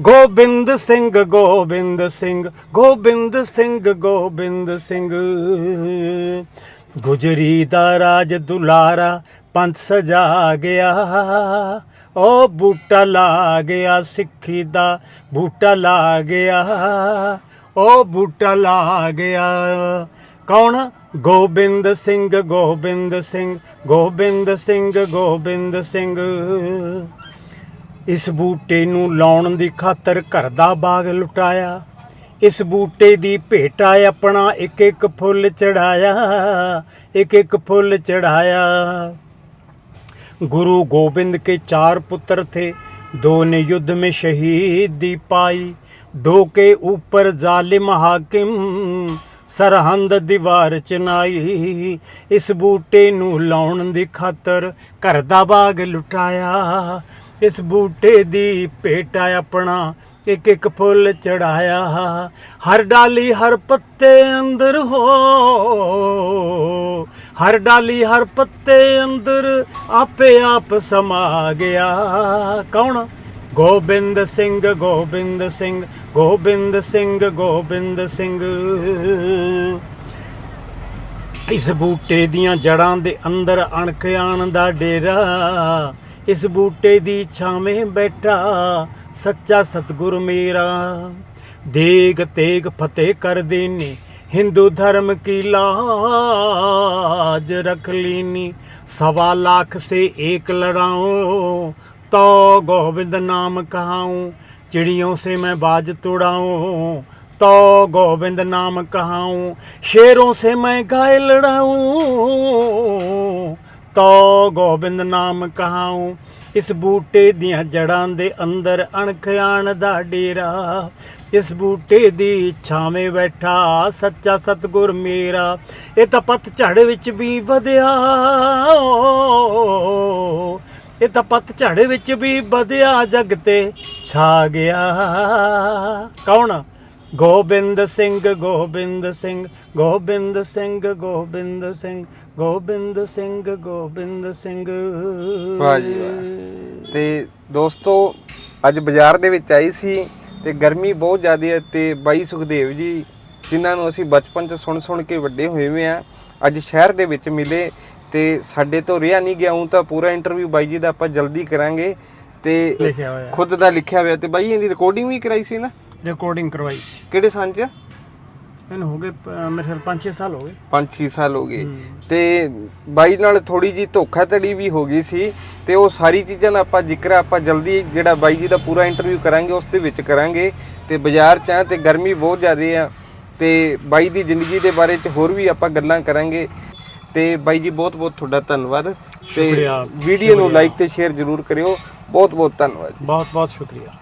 ਗੋਬਿੰਦ ਸਿੰਘ ਗੋਬਿੰਦ ਸਿੰਘ ਗੋਬਿੰਦ ਸਿੰਘ ਗੋਬਿੰਦ ਸਿੰਘ। ਗੁਜਰੀ ਦਾ ਰਾਜ ਦੁਲਾਰਾ ਪੰਥ ਸਜਾ ਗਿਆ। ਉਹ ਬੂਟਾ ਲਾ ਗਿਆ ਸਿੱਖੀ ਦਾ, ਬੂਟਾ ਲਾ ਗਿਆ। ਉਹ ਬੂਟਾ ਲਾ ਗਿਆ। ਕੌਣ? ਗੋਬਿੰਦ ਸਿੰਘ ਗੋਬਿੰਦ ਸਿੰਘ ਗੋਬਿੰਦ ਸਿੰਘ ਗੋਬਿੰਦ ਸਿੰਘ। ਇਸ ਬੂਟੇ ਨੂੰ ਲਾਉਣ ਦੀ ਖਾਤਰ ਘਰ ਦਾ ਬਾਗ ਲੁਟਾਇਆ ਇਸ ਬੂਟੇ ਦੀ ਭੇਟਾ ਆਪਣਾ ਇੱਕ ਇੱਕ ਫੁੱਲ ਚੜਾਇਆ ਇੱਕ ਇੱਕ ਫੁੱਲ ਚੜਾਇਆ गुरु गोविंद के चार पुत्र थे दो ने युद्ध में शहीदी पाई दो के ऊपर जालिम हाकिम ਸਰਹੰਦ ਦੀਵਾਰ ਚਨਾਈ ਇਸ ਬੂਟੇ ਨੂੰ ਲਾਉਣ ਦੀ ਖਾਤਰ ਘਰ ਦਾ ਬਾਗ ਲੁਟਾਇਆ ਇਸ ਬੂਟੇ ਦੀ ਭੇਟਾ ਆਪਣਾ, ਇੱਕ ਇੱਕ ਫੁੱਲ ਚੜਾਇਆ ਹਰ ਡਾਲੀ ਹਰ ਪੱਤੇ ਅੰਦਰ ਹੋ। ਹਰ ਡਾਲੀ ਹਰ ਪੱਤੇ ਅੰਦਰ ਆਪੇ ਆਪ ਸਮਾ ਗਿਆ। ਕੌਣ? ਗੋਬਿੰਦ ਸਿੰਘ ਗੋਬਿੰਦ ਸਿੰਘ ਗੋਬਿੰਦ ਸਿੰਘ ਗੋਬਿੰਦ ਸਿੰਘ। ਇਸ ਬੂਟੇ ਦੀਆਂ ਜੜਾਂ ਦੇ ਅੰਦਰ ਅਣਖ ਆਣ ਦਾ ਡੇਰਾ। ਇਸ ਬੂਟੇ ਦੀ ਛਾਵੇਂ ਬੈਠਾ ਸੱਚਾ ਸਤਿਗੁਰ ਮੇਰਾ ਦੇਗ ਤੇਗ ਫਤਿਹ ਕਰ ਦੇਨੀ ਹਿੰਦੂ ਧਰਮ की लाज रख लीनी सवा लाख से एक लड़ाऊं तो गोविंद नाम कहाऊं चिड़ियों से मैं बाज तुड़ाऊं तो गोविंद नाम कहाऊं शेरों से मैं गाय लड़ाऊं ਤੋ ਗੋਬਿੰਦ ਨਾਮ ਕਹਾਉ, ਇਸ ਬੂਟੇ ਦੀਆਂ ਜੜਾਂ ਦੇ ਅੰਦਰ ਅਣਖ ਦਾ ਡੇਰਾ। ਇਸ ਬੂਟੇ ਦੀ ਛਾਵੇਂ ਬੈਠਾ ਸੱਚਾ ਸਤਗੁਰ ਮੇਰਾ, ਇਹ ਤਾਂ ਪੱਤ ਝੜ ਵਿੱਚ ਵੀ ਵਧਿਆ। ਇਹ ਤਾਂ ਪੱਤ ਝੜ ਵਿੱਚ ਵੀ ਵਧਿਆ, ਜਗ ਤੇ ਛਾ ਗਿਆ। ਕੌਣ ਗੋਬਿੰਦ ਸਿੰਘ ਗੋਬਿੰਦ ਸਿੰਘ ਗੋਬਿੰਦ ਸਿੰਘ ਗੋਬਿੰਦ ਸਿੰਘ ਗੋਬਿੰਦ ਸਿੰਘ ਗੋਬਿੰਦ ਸਿੰਘ। ਵਾਹ ਜੀ ਵਾਹ। ਤੇ ਦੋਸਤੋ ਅੱਜ ਬਾਜ਼ਾਰ ਦੇ ਵਿੱਚ ਆਈ ਸੀ ਤੇ ਗਰਮੀ ਬਹੁਤ ਜ਼ਿਆਦਾ ਹੈ ਤੇ ਬਾਈ ਸੁਖਦੇਵ ਜੀ ਜਿਨ੍ਹਾਂ ਨੂੰ ਅਸੀਂ ਬਚਪਨ 'ਚ ਸੁਣ ਸੁਣ ਕੇ ਵੱਡੇ ਹੋਏ ਹੋਏ ਆ ਅੱਜ ਸ਼ਹਿਰ ਦੇ ਵਿੱਚ ਮਿਲੇ ਤੇ ਸਾਡੇ ਤੋਂ ਰਿਹਾ ਨਹੀਂ ਗਿਆ ਹੂੰ ਤਾਂ ਪੂਰਾ ਇੰਟਰਵਿਊ ਬਾਈ ਜੀ ਦਾ ਆਪਾਂ ਜਲਦੀ ਕਰਾਂਗੇ ਤੇ ਖੁਦ ਦਾ ਲਿਖਿਆ ਹੋਇਆ ਤੇ ਬਾਈ ਇਹਦੀ ਰਿਕਾਰਡਿੰਗ ਵੀ ਕਰਾਈ ਸੀ ਨਾ? ਰਿਕਾਰਡਿੰਗ ਕਰਵਾਈ ਸੀ। ਕਿਹੜੇ ਸੰਨ 'ਚ? ਇਹਨੂੰ ਹੋ ਗਏ ਮੇਰੇ ਖਿਆਲ 5-6 ਸਾਲ ਹੋ ਗਏ। 5-6 ਸਾਲ ਹੋ ਗਏ। ਤੇ ਬਾਈ ਨਾਲ ਥੋੜੀ ਜੀ ਧੋਖਾਧੜੀ ਵੀ ਹੋ ਗਈ ਸੀ ਤੇ ਉਹ ਸਾਰੀ ਚੀਜ਼ਾਂ ਦਾ ਆਪਾਂ ਜ਼ਿਕਰ ਆਪਾਂ ਜਲਦੀ ਜਿਹੜਾ ਬਾਈ ਜੀ ਦਾ ਪੂਰਾ ਇੰਟਰਵਿਊ ਕਰਾਂਗੇ ਉਸ ਦੇ ਵਿੱਚ ਕਰਾਂਗੇ। ਤੇ ਬਾਜ਼ਾਰ 'ਚ ਆ ਤੇ ਗਰਮੀ ਬਹੁਤ ਜ਼ਿਆਦਾ ਆ। ਤੇ ਬਾਈ ਦੀ ਜ਼ਿੰਦਗੀ ਦੇ ਬਾਰੇ 'ਚ ਹੋਰ ਵੀ ਆਪਾਂ ਗੱਲਾਂ ਕਰਾਂਗੇ। ਤੇ ਬਾਈ ਜੀ ਬਹੁਤ ਬਹੁਤ ਤੁਹਾਡਾ ਧੰਨਵਾਦ। ਤੇ ਸ਼ੁਕਰੀਆ, ਵੀਡੀਓ ਨੂੰ। ਲਾਈਕ ਤੇ ਸ਼ੇਅਰ ਜ਼ਰੂਰ ਕਰਿਓ। ਬਹੁਤ ਬਹੁਤ ਧੰਨਵਾਦ ਬਹੁਤ ਬਹੁਤ ਸ਼ੁਕਰੀਆ।